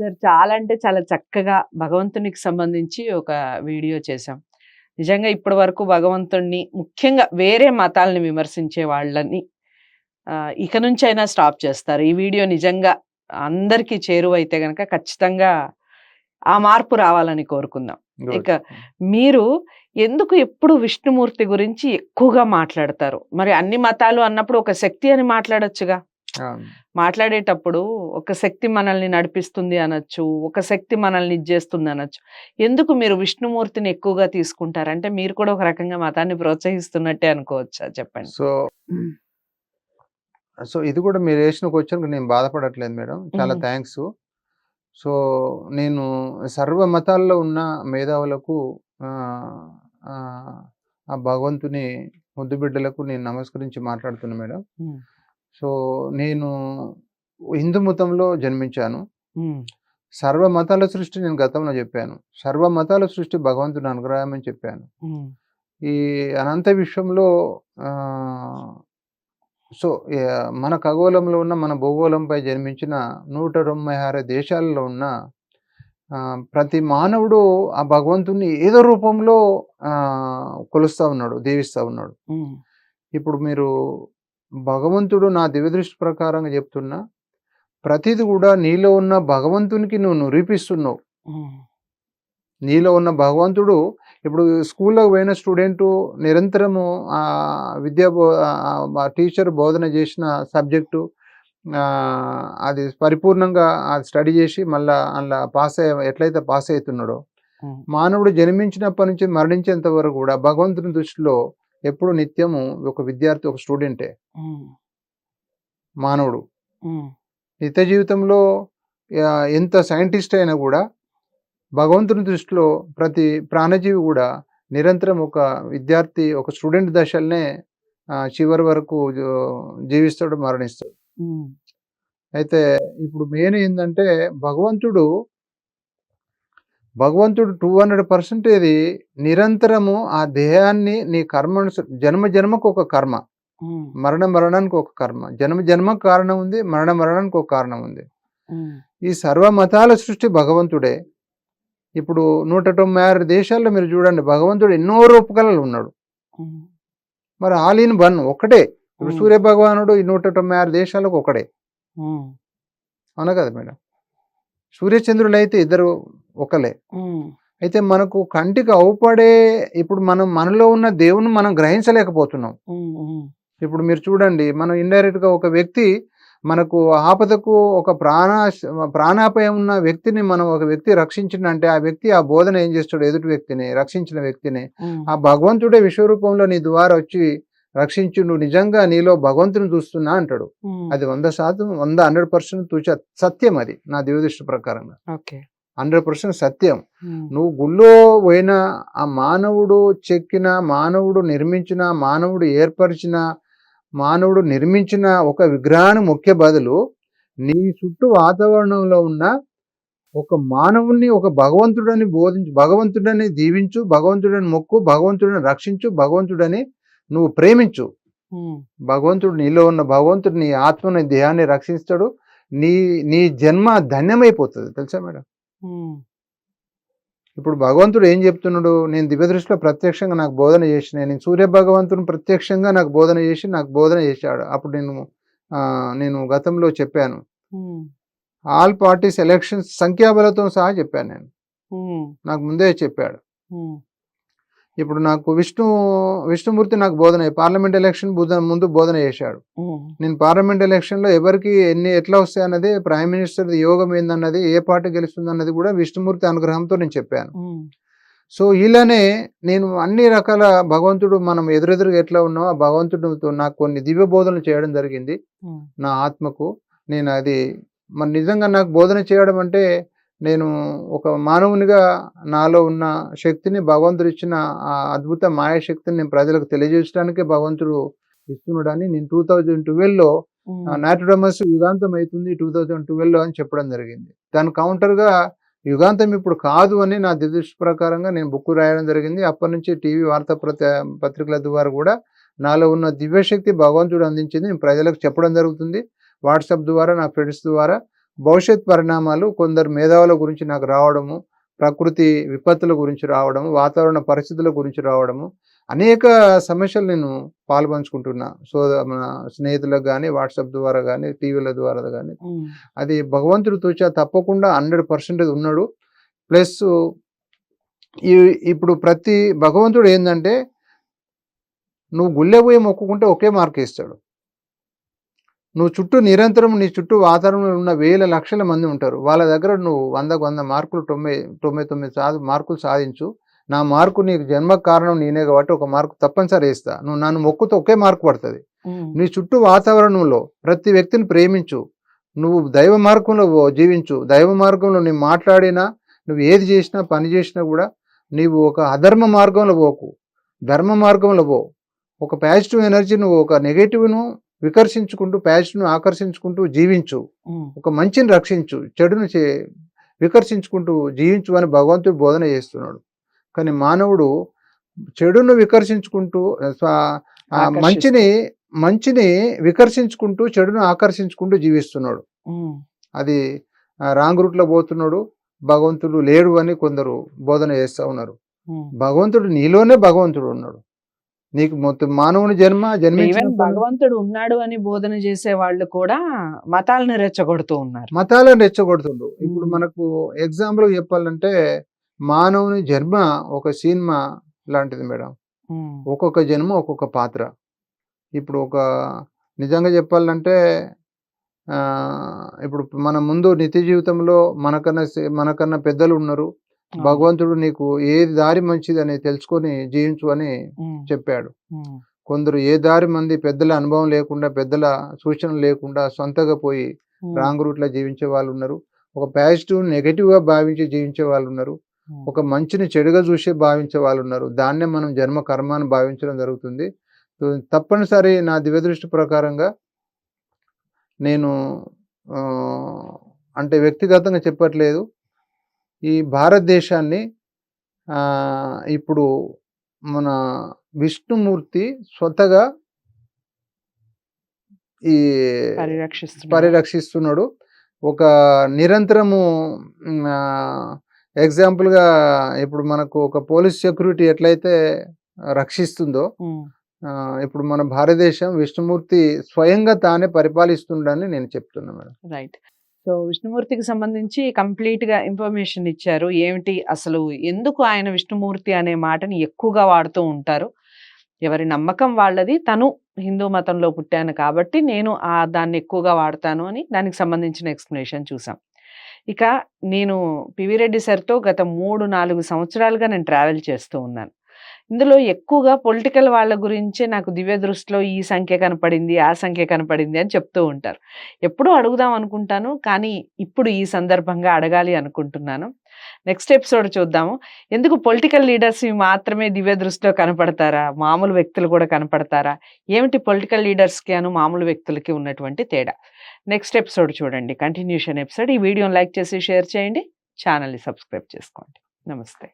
Sir చాలా అంటే చాలా చక్కగా భగవంతునికి సంబంధించి ఒక వీడియో చేశాం నిజంగా ఇప్పటి వరకు భగవంతుణ్ణి ముఖ్యంగా వేరే మతాలని విమర్శించే వాళ్ళని ఇక నుంచి అయినా స్టాప్ చేస్తారు ఈ వీడియో నిజంగా అందరికీ చేరువైతే గనక ఖచ్చితంగా ఆ మార్పు రావాలని కోరుకుందాం. ఇక మీరు ఎందుకు ఎప్పుడు విష్ణుమూర్తి గురించి ఎక్కువగా మాట్లాడతారు మరి అన్ని మతాలు అన్నప్పుడు ఒక శక్తి అని మాట్లాడొచ్చుగా. మాట్లాడేటప్పుడు ఒక శక్తి మనల్ని నడిపిస్తుంది అనొచ్చు ఒక శక్తి మనల్ని ఇచ్చేస్తుంది అనొచ్చు. ఎందుకు మీరు విష్ణుమూర్తిని ఎక్కువగా తీసుకుంటారు? అంటే మీరు కూడా ఒక రకంగా మతాన్ని ప్రోత్సహిస్తున్నట్టే అనుకోవచ్చా? చెప్పండి. సో సో ఇది కూడా మీరు వేసిన క్వశ్చన్ నేను బాధపడట్లేదు మేడం. చాలా. థ్యాంక్స్. సో నేను సర్వ మతాల్లో ఉన్న మేధావులకు ఆ, భగవంతుని ముద్దు బిడ్డలకు నేను నమస్కరించి మాట్లాడుతున్నా మేడం. సో నేను హిందూ మతంలో జన్మించాను. సర్వ మతాల సృష్టి నేను గతంలో చెప్పాను. సర్వ మతాల సృష్టి భగవంతుని అనుగ్రహం అని చెప్పాను. ఈ అనంత విశ్వంలో సో మన ఖగోళంలో ఉన్న మన భూగోళంపై జన్మించిన నూట తొంభై ఆరు దేశాలలో ఉన్న ప్రతి మానవుడు ఆ భగవంతుని ఏదో రూపంలో కొలుస్తూ ఉన్నాడు దీవిస్తూ ఉన్నాడు. ఇప్పుడు మీరు భగవంతుడు నా దివ్యదృష్టి ప్రకారంగా చెప్తున్నా ప్రతిది కూడా నీలో ఉన్న భగవంతునికి నువ్వు నిరూపిస్తున్నావు. నీలో ఉన్న భగవంతుడు ఇప్పుడు స్కూల్లో పోయిన స్టూడెంట్ నిరంతరము ఆ విద్యా టీచర్ బోధన చేసిన సబ్జెక్టు అది పరిపూర్ణంగా అది స్టడీ చేసి మళ్ళా అందులో పాస్ అయ్యే ఎట్లయితే పాస్ అవుతున్నాడో మానవుడు జన్మించినప్పటి నుంచి మరణించేంత వరకు కూడా భగవంతుని దృష్టిలో ఎప్పుడు నిత్యము ఒక విద్యార్థి ఒక స్టూడెంటే. మానవుడు. నిత్య జీవితంలో ఎంత సైంటిస్ట్ అయినా కూడా భగవంతుని దృష్టిలో ప్రతి ప్రాణజీవి కూడా నిరంతరం ఒక విద్యార్థి ఒక స్టూడెంట్ దశలనే చివరి వరకు జీవిస్తాడు మరణిస్తాడు. అయితే ఇప్పుడు మెయిన్ ఏంటంటే భగవంతుడు భగవంతుడు టూ హండ్రెడ్ పర్సెంటేది నిరంతరము ఆ దేహాన్ని నీ కర్మ జన్మ జన్మకు ఒక కర్మ. మరణ మరణానికి ఒక కర్మ. జన్మ జన్మకు కారణం ఉంది మరణ మరణానికి ఒక కారణం ఉంది. ఈ సర్వ మతాల సృష్టి భగవంతుడే. ఇప్పుడు నూట తొంభై ఆరు దేశాల్లో మీరు చూడండి భగవంతుడు ఎన్నో రూపకలలో ఉన్నాడు. మరి ఆల్ ఇన్ వన్ ఒకటే. ఇప్పుడు. సూర్య భగవానుడు ఈ నూట తొంభై ఆరు దేశాలకు ఒకడే ఉమ్, అవునా కదా మేడం? సూర్యచంద్రులు అయితే ఇద్దరు ఒకలే. అయితే మనకు కంటికి అవుపడే ఇప్పుడు మనం మనలో ఉన్న దేవుని మనం గ్రహించలేకపోతున్నాం. ఇప్పుడు మీరు చూడండి మనం ఇండైరెక్ట్గా ఒక వ్యక్తి మనకు ఆపదకు ఒక ప్రాణ ప్రాణాపాయం ఉన్న వ్యక్తిని మనం ఒక వ్యక్తి రక్షించిందంటే ఆ వ్యక్తి ఆ బోధన ఏం చేస్తాడు? ఎదుటి వ్యక్తిని రక్షించిన వ్యక్తిని. ఆ భగవంతుడే విశ్వరూపంలో నీ ద్వారా వచ్చి రక్షించు నువ్వు నిజంగా నీలో భగవంతుని చూస్తున్నా అంటాడు. అది వంద శాతం వంద హండ్రెడ్ పర్సెంట్ తూచ సత్యం అది నా దివదృష్టి ప్రకారంగా. ఓకే. హండ్రెడ్ పర్సెంట్ సత్యం. నువ్వు గుళ్ళో పోయిన ఆ మానవుడు చెక్కిన మానవుడు నిర్మించిన మానవుడు ఏర్పరిచిన మానవుడు నిర్మించిన ఒక విగ్రహాన్ని ముఖ్య బదులు నీ చుట్టూ వాతావరణంలో ఉన్న ఒక మానవుణ్ణి ఒక భగవంతుడని బోధించు భగవంతుడని దీవించు భగవంతుడని మొక్కు భగవంతుడని రక్షించు భగవంతుడని నువ్వు ప్రేమించు. భగవంతుడు నీలో ఉన్న భగవంతుడు నీ ఆత్మని దేహాన్ని రక్షిస్తాడు. నీ నీ జన్మ ధన్యమైపోతుంది. తెలుసా మేడం? ఇప్పుడు భగవంతుడు ఏం చెప్తున్నాడు? నేను దివ్యదృష్టిలో ప్రత్యక్షంగా నాకు బోధన చేసిన నేను సూర్య భగవంతుని ప్రత్యక్షంగా నాకు బోధన చేసి నాకు బోధన చేశాడు. అప్పుడు నేను ఆ, నేను గతంలో చెప్పాను. ఆల్ పార్టీస్ ఎలక్షన్స్ సంఖ్యాబలతో సహా చెప్పాను నేను. నాకు ముందే చెప్పాడు. ఇప్పుడు నాకు విష్ణు విష్ణుమూర్తి నాకు బోధన పార్లమెంట్ ఎలక్షన్ ముందు బోధన చేశాడు. నేను పార్లమెంట్ ఎలక్షన్లో ఎవరికి ఎన్ని ఎట్లా వస్తాయి అన్నది ప్రైమ్ మినిస్టర్ యోగం ఏందన్నది ఏ పార్టీ గెలుస్తుంది అన్నది కూడా విష్ణుమూర్తి అనుగ్రహంతో నేను చెప్పాను. సో ఇలానే నేను అన్ని రకాల భగవంతుడు మనం ఎదురెదురుగా ఎట్లా ఉన్నామో ఆ భగవంతుడితో నాకు కొన్ని దివ్య బోధనలు చేయడం జరిగింది. నా ఆత్మకు. నేను అది మరి నిజంగా నాకు బోధన చేయడం అంటే నేను ఒక మానవునిగా నాలో ఉన్న శక్తిని భగవంతుడు ఇచ్చిన ఆ అద్భుత మాయాశక్తిని నేను ప్రజలకు తెలియజేయడానికే భగవంతుడు ఇస్తున్నాడని నేను టూ థౌజండ్ ట్వెల్వ్లో నాటుడమస్ యుగాంతం అవుతుంది టూ థౌజండ్ ట్వెల్వ్లో అని చెప్పడం జరిగింది. దాని కౌంటర్గా యుగాంతం ఇప్పుడు కాదు అని నా దిదృష్టి ప్రకారంగా నేను బుక్ రాయడం జరిగింది. అప్పటి నుంచి టీవీ వార్తా పత్రికల ద్వారా కూడా నాలో ఉన్న దివ్యశక్తి భగవంతుడు అందించింది. నేను ప్రజలకు చెప్పడం జరుగుతుంది. వాట్సాప్ ద్వారా నా ఫ్రెండ్స్ ద్వారా భవిష్యత్ పరిణామాలు కొందరు మేధావుల గురించి నాకు రావడము ప్రకృతి విపత్తుల గురించి రావడము వాతావరణ పరిస్థితుల గురించి రావడము అనేక సమస్యలు నేను పాల్పంచుకుంటున్నా. సో మన స్నేహితులకు కానీ వాట్సాప్ ద్వారా కానీ టీవీల ద్వారా కానీ అది భగవంతుడు తూచా తప్పకుండా హండ్రెడ్ పర్సెంటేజ్ ఉన్నాడు. ప్లస్ ఈ ఇప్పుడు ప్రతి భగవంతుడు ఏంటంటే నువ్వు గుళ్ళె పోయి మొక్కుకుంటే ఒకే మార్క్ ఇస్తాడు నువ్వు చుట్టూ నిరంతరం నీ చుట్టూ వాతావరణంలో ఉన్న వేల లక్షల మంది ఉంటారు. వాళ్ళ దగ్గర నువ్వు వందకు వంద మార్కులు తొంభై తొంభై తొమ్మిది సాధ మార్కులు సాధించు. నా మార్కు నీకు జన్మ కారణం నేనే కాబట్టి ఒక మార్కు తప్పనిసరి ఇస్తా నువ్వు నన్ను మొక్కుతో ఒకే మార్కు పడుతుంది. నీ చుట్టూ వాతావరణంలో ప్రతి వ్యక్తిని ప్రేమించు. నువ్వు దైవ మార్గంలో పో- జీవించు. దైవ మార్గంలో నువ్వు మాట్లాడినా నువ్వు ఏది చేసినా పని చేసినా కూడా నీవు ఒక అధర్మ మార్గంలో పోకు. ధర్మ మార్గంలో పో. ఒక పాజిటివ్ ఎనర్జీ నువ్వు ఒక నెగటివ్ను వికర్షించుకుంటూ పాజిటివ్ను ఆకర్షించుకుంటూ జీవించు. ఒక మంచిని రక్షించు. చెడును చే వికర్షించుకుంటూ జీవించు అని భగవంతుడు బోధన చేస్తున్నాడు. కానీ మానవుడు చెడును వికర్షించుకుంటూ. మంచిని మంచిని వికర్షించుకుంటూ చెడును ఆకర్షించుకుంటూ జీవిస్తున్నాడు. అది రాంగ్ రూట్లో పోతున్నాడు. భగవంతుడు లేడు అని కొందరు బోధన చేస్తూ ఉన్నారు. భగవంతుడు నీలోనే భగవంతుడు ఉన్నాడు. నీకు మొత్తం మానవుని జన్మ జన్మించిన భగవంతుడు ఉన్నాడు అని బోధన చేసే వాళ్ళు కూడా మతాలను రెచ్చగొడుతూ ఉన్నారు. మతాలను రెచ్చగొడుతుండు ఇప్పుడు మ్మ్. మనకు ఎగ్జాంపుల్ చెప్పాలంటే మానవుని జన్మ ఒక సినిమా లాంటిది మేడం. ఉమ్, ఒక్కొక్క జన్మ ఒక్కొక్క పాత్ర. ఇప్పుడు ఒక నిజంగా చెప్పాలంటే ఆ, ఇప్పుడు మన ముందు నిత్య జీవితంలో మనకన్నా మనకన్నా పెద్దలు ఉన్నారు. భగవంతుడు నీకు ఏది దారి మంచిది అని తెలుసుకొని జీవించు అని చెప్పాడు. కొందరు ఏ దారి మంది పెద్దల అనుభవం లేకుండా పెద్దల సూచన లేకుండా సొంతగా పోయి రాంగ్ రూట్లో జీవించే వాళ్ళు ఉన్నారు ఒక పాజిటివ్ నెగటివ్గా భావించి జీవించే వాళ్ళు ఉన్నారు ఒక మంచిని చెడుగా చూసి భావించే వాళ్ళు ఉన్నారు దాన్నే మనం జన్మ కర్మ అని భావించడం జరుగుతుంది. తప్పనిసరి నా దివ్యదృష్టి ప్రకారంగా నేను అంటే వ్యక్తిగతంగా చెప్పట్లేదు. ఈ భారతదేశాన్ని ఆ, ఇప్పుడు మన విష్ణుమూర్తి స్వతగా ఈ. పరిరక్షిస్తున్నాడు. ఒక నిరంతరము ఎగ్జాంపుల్గా ఇప్పుడు మనకు ఒక పోలీస్ సెక్యూరిటీ ఎట్లయితే రక్షిస్తుందో ఇప్పుడు మన భారతదేశం విష్ణుమూర్తి స్వయంగా తానే పరిపాలిస్తుండని నేను చెప్తున్నా మేడం. రైట్. సో విష్ణుమూర్తికి సంబంధించి కంప్లీట్గా ఇన్ఫర్మేషన్ ఇచ్చారు. ఏమిటి? అసలు ఎందుకు ఆయన విష్ణుమూర్తి అనే మాటని ఎక్కువగా వాడుతూ ఉంటారు? ఎవరి నమ్మకం వాళ్ళది. తను హిందూ మతంలో పుట్టాను కాబట్టి నేను ఆ దాన్ని ఎక్కువగా వాడతాను అని దానికి సంబంధించిన ఎక్స్ప్లెనేషన్ చూసాం. ఇక నేను పివి రెడ్డి సార్తో గత మూడు నాలుగు సంవత్సరాలుగా నేను ట్రావెల్ చేస్తూ ఉన్నాను. ఇందులో ఎక్కువగా పొలిటికల్ వాళ్ళ గురించే నాకు దివ్య దృష్టిలో ఈ సంఖ్య కనపడింది ఆ సంఖ్య కనపడింది అని చెప్తూ ఉంటారు. ఎప్పుడూ అడుగుదాం అనుకుంటాను కానీ ఇప్పుడు ఈ సందర్భంగా అడగాలి అనుకుంటున్నాను. నెక్స్ట్ ఎపిసోడ్ చూద్దాము. ఎందుకు పొలిటికల్ లీడర్స్ మాత్రమే దివ్య దృష్టిలో కనపడతారా? మామూలు వ్యక్తులు కూడా కనపడతారా? ఏమిటి పొలిటికల్ లీడర్స్కి అను మామూలు వ్యక్తులకి ఉన్నటువంటి తేడా? నెక్స్ట్ ఎపిసోడ్ చూడండి. Continuation episode. ఈ వీడియోని లైక్ చేసి షేర్ చేయండి. ఛానల్ని సబ్స్క్రైబ్ చేసుకోండి. నమస్తే.